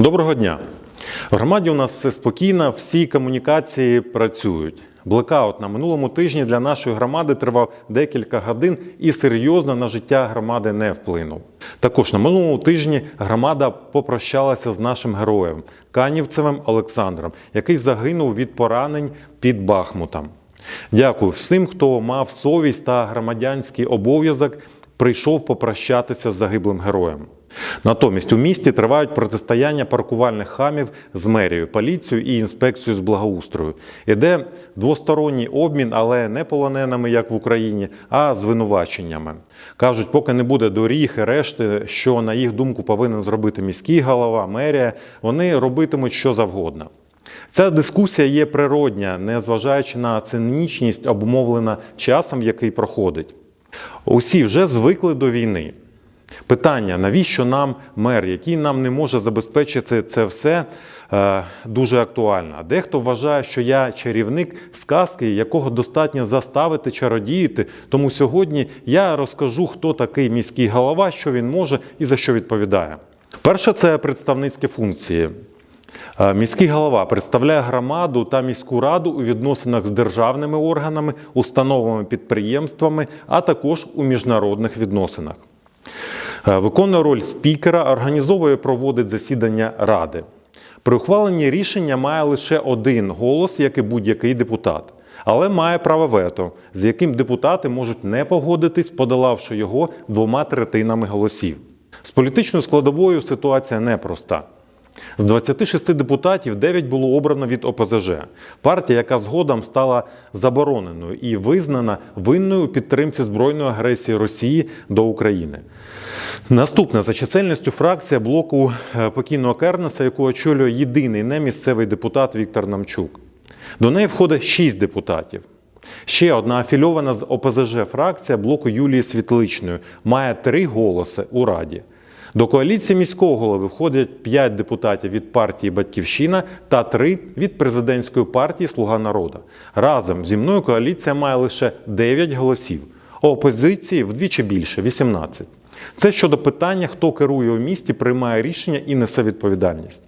Доброго дня. В громаді у нас все спокійно, всі комунікації працюють. Блекаут на минулому тижні для нашої громади тривав декілька годин і серйозно на життя громади не вплинув. Також на минулому тижні громада попрощалася з нашим героєм Канівцевим Олександром, який загинув від поранень під Бахмутом. Дякую всім, хто мав совість та громадянський обов'язок, прийшов попрощатися з загиблим героєм. Натомість у місті тривають протистояння паркувальних хамів з мерією, поліцією і інспекцією з благоустрою. Іде двосторонній обмін, але не полоненими, як в Україні, а звинуваченнями. Кажуть, поки не буде доріг і решти, що на їх думку повинен зробити міський голова, мерія, вони робитимуть що завгодно. Ця дискусія є природня, незважаючи на цинічність, обумовлена часом, який проходить. Усі вже звикли до війни. Питання, навіщо нам мер, який нам не може забезпечити це все, е, дуже актуально. Дехто вважає, що я чарівник сказки, якого достатньо заставити чародіяти. Тому сьогодні я розкажу, хто такий міський голова, що він може і за що відповідає. Перше це представницькі функції. Е, Міський голова представляє громаду та міську раду у відносинах з державними органами, установами, підприємствами, а також у міжнародних відносинах. Е, Виконує роль спікера, організовує і проводить засідання ради. При ухваленні рішення має лише один голос, як і будь-який депутат, але має право вето, з яким депутати можуть не погодитись, подолавши його двома третинами голосів. З політичною складовою ситуація непроста. З 26 депутатів 9 було обрано від ОПЗЖ, партія, яка згодом стала забороненою і визнана винною у підтримці збройної агресії Росії до України. Наступна за чисельністю фракція блоку е, покійного Кернеса, яку очолює єдиний немісцевий депутат Віктор Намчук. До неї входить 6 депутатів. Ще одна афільована з ОПЗЖ фракція блоку Юлії Світличної має три голоси у Раді. До коаліції міського голови входять 5 депутатів від партії Батьківщина та 3 від президентської партії Слуга народу. Разом зі мною коаліція має лише 9 голосів, а опозиції вдвічі більше 18. Це щодо питання, хто керує у місті, приймає рішення і несе відповідальність.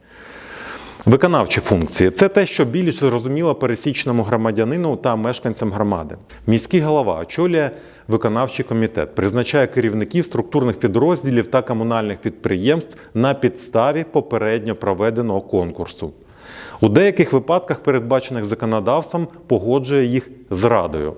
Виконавчі функції це те, що більш зрозуміло пересічному громадянину та мешканцям громади. Міський голова очолює виконавчий комітет, призначає керівників структурних підрозділів та комунальних підприємств на підставі попередньо проведеного конкурсу. У деяких випадках, передбачених законодавством, погоджує їх з радою.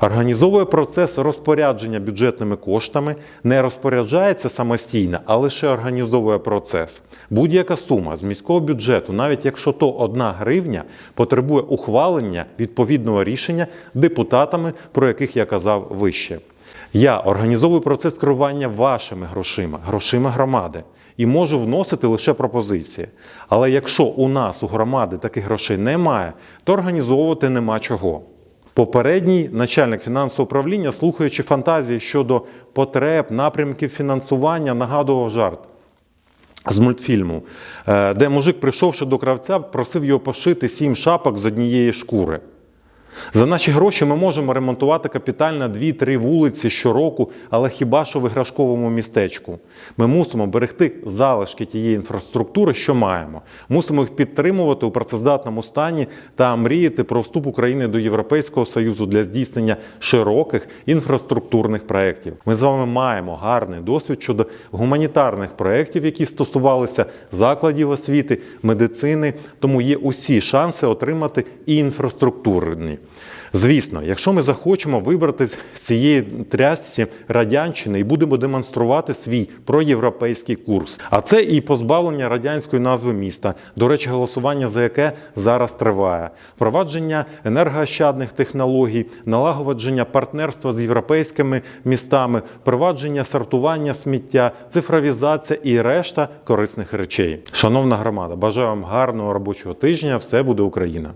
Організовує процес розпорядження бюджетними коштами, не розпоряджається самостійно, а лише організовує процес. Будь-яка сума з міського бюджету, навіть якщо то одна гривня, потребує ухвалення відповідного рішення депутатами, про яких я казав вище. Я організовую процес керування вашими грошима, грошима громади, і можу вносити лише пропозиції. Але якщо у нас у громади таких грошей немає, то організовувати нема чого. Попередній начальник фінансового управління, слухаючи фантазії щодо потреб, напрямків фінансування, нагадував жарт з мультфільму, е, де мужик, прийшовши до кравця, просив його пошити сім шапок з однієї шкури. За наші гроші ми можемо ремонтувати капітально 2-3 вулиці щороку, але хіба що в іграшковому містечку. Ми мусимо берегти залишки тієї інфраструктури, що маємо. Мусимо їх підтримувати у працездатному стані та мріяти про вступ України до Європейського Союзу для здійснення широких інфраструктурних проєктів. Ми з вами маємо гарний досвід щодо гуманітарних проєктів, які стосувалися закладів освіти, медицини, тому є усі шанси отримати і інфраструктурні. Звісно, якщо ми захочемо вибрати з цієї трясці радянщини і будемо демонструвати свій проєвропейський курс, а це і позбавлення радянської назви міста, до речі, голосування за яке зараз триває, впровадження енергоощадних технологій, налагодження партнерства з європейськими містами, впровадження сортування сміття, цифровізація і решта корисних речей. Шановна громада, бажаю вам гарного робочого тижня. Все буде Україна!